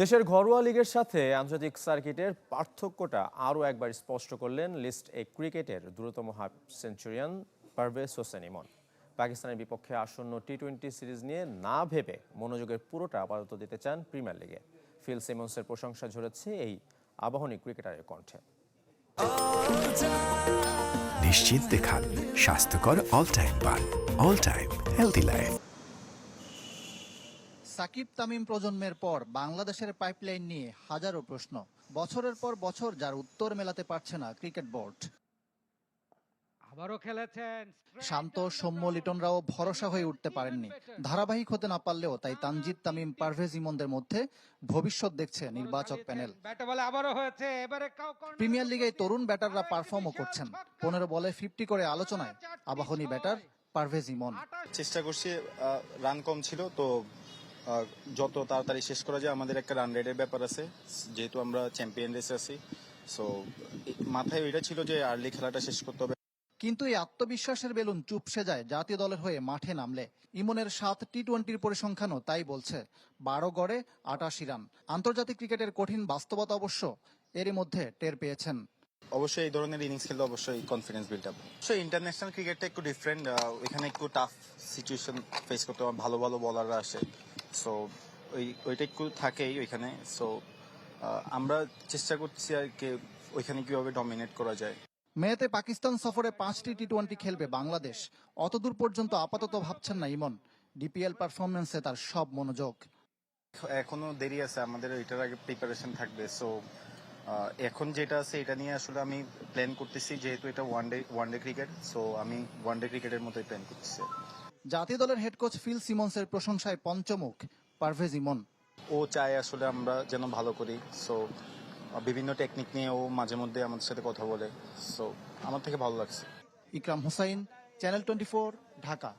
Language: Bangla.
দেশের ঘরোয়া লিগের সাথে আন্তর্জাতিক সার্কিটের পার্থক্যটা আরও একবার স্পষ্ট করলেন লিস্ট এ ক্রিকেটের দ্রুততম হাফ সেঞ্চুরিয়ান পারভেজ হোসেন ইমন পাকিস্তানের বিপক্ষে আসন্ন টি টোয়েন্টি সিরিজ নিয়ে না ভেবে মনোযোগের পুরোটা আপাতত দিতে চান প্রিমিয়ার লিগে। ফিল সিমন্সের প্রশংসা ঝরেছে এই আবাহনী ক্রিকেটারের কণ্ঠে। নিশ্চিন্তে খান স্বাস্থ্যকর অল টাইম পান all time healthy life Shakib Tamim প্রজন্মের পর বাংলাদেশের পাইপলাইন নিয়ে হাজারো প্রশ্ন। বছরের পর বছর যার উত্তর মেলাতে পারছে না ক্রিকেট বোর্ড। আবারও খেলেছেন শান্ত সৌম্য লিটনরাও ভরসা হয়ে উঠতে পারেননি। ধারাবাহিক হতে না পারলেও তাই তানজিদ তামিম পারভেজ ইমনদের মধ্যে ভবিষ্যৎ দেখছে নির্বাচক প্যানেল। হয়েছে। এবারে প্রিমিয়ার লিগে তরুণ ব্যাটাররা পারফর্মও করছেন। পনেরো বলে ফিফটি করে আলোচনায় আবাহনী ব্যাটার পারভেজ ইমন। চেষ্টা করছি রান কম ছিল তো যত তাড়াতাড়ি শেষ করা যায় আমাদের একটা রান রেটের ব্যাপার আছে। যেহেতু আমরা চ্যাম্পিয়ন রেসে আছি সো মাথায় ওইটা ছিল যে আর্লি খেলাটা শেষ করতে হবে। কিন্তু এই আত্মবিশ্বাসের বেলুন চুপসে যায় জাতীয় দলের হয়ে মাঠে নামলে। ইমনের সাত টি টোয়েন্টির পরিসংখ্যানও তাই বলছে বারো গড়ে আটাশি রান। আন্তর্জাতিক ক্রিকেটের কঠিন বাস্তবতা অবশ্য এরই মধ্যে টের পেয়েছেন। অবশ্যই এই ধরনের ইনিংস খেললে অবশ্যই কনফিডেন্স বিল্ড আপ অবশ্যই ইন্টারন্যাশনাল ক্রিকেটটা একটু ডিফারেন্ট এখানে একটু টাফ সিচুয়েশন ফেস করতে ভালো ভালো বলাররা আসে। সো ওই ওইটা একটু থাকেই ওইখানে। সো আমরা চেষ্টা করছি আর কি ওইখানে কীভাবে ডমিনেট করা যায়। মেয়েতে পাকিস্তান সফরে পাঁচটি টি টোয়েন্টি খেলবে বাংলাদেশ। অতদূর পর্যন্ত আপাতত ভাবছেন না ইমন। ডিপিএল পারফরমেন্সে তার সব মনোযোগ। এখনও দেরি আছে আমাদের এটার আগে প্রিপারেশন থাকবে। সো এখন যেটা আছে এটা নিয়ে আসলে আমি প্ল্যান করতেছি যেহেতু এটা one day one day cricket so আমি ওয়ান ডে ক্রিকেটের মতোই প্ল্যান করতেছি। জাতীয় দলের হেড কোচ ফিল সিমন্সের প্রশংসায় পঞ্চমুখ পারভেজ ইমন। ও চায় আসলে আমরা যেন ভালো করি। সো বিভিন্ন টেকনিক নিয়ে ও মাঝে মধ্যে আমাদের সাথে কথা বলে। সো আমার থেকে ভালো লাগছে। Ikram Hussain channel twenty Dhaka.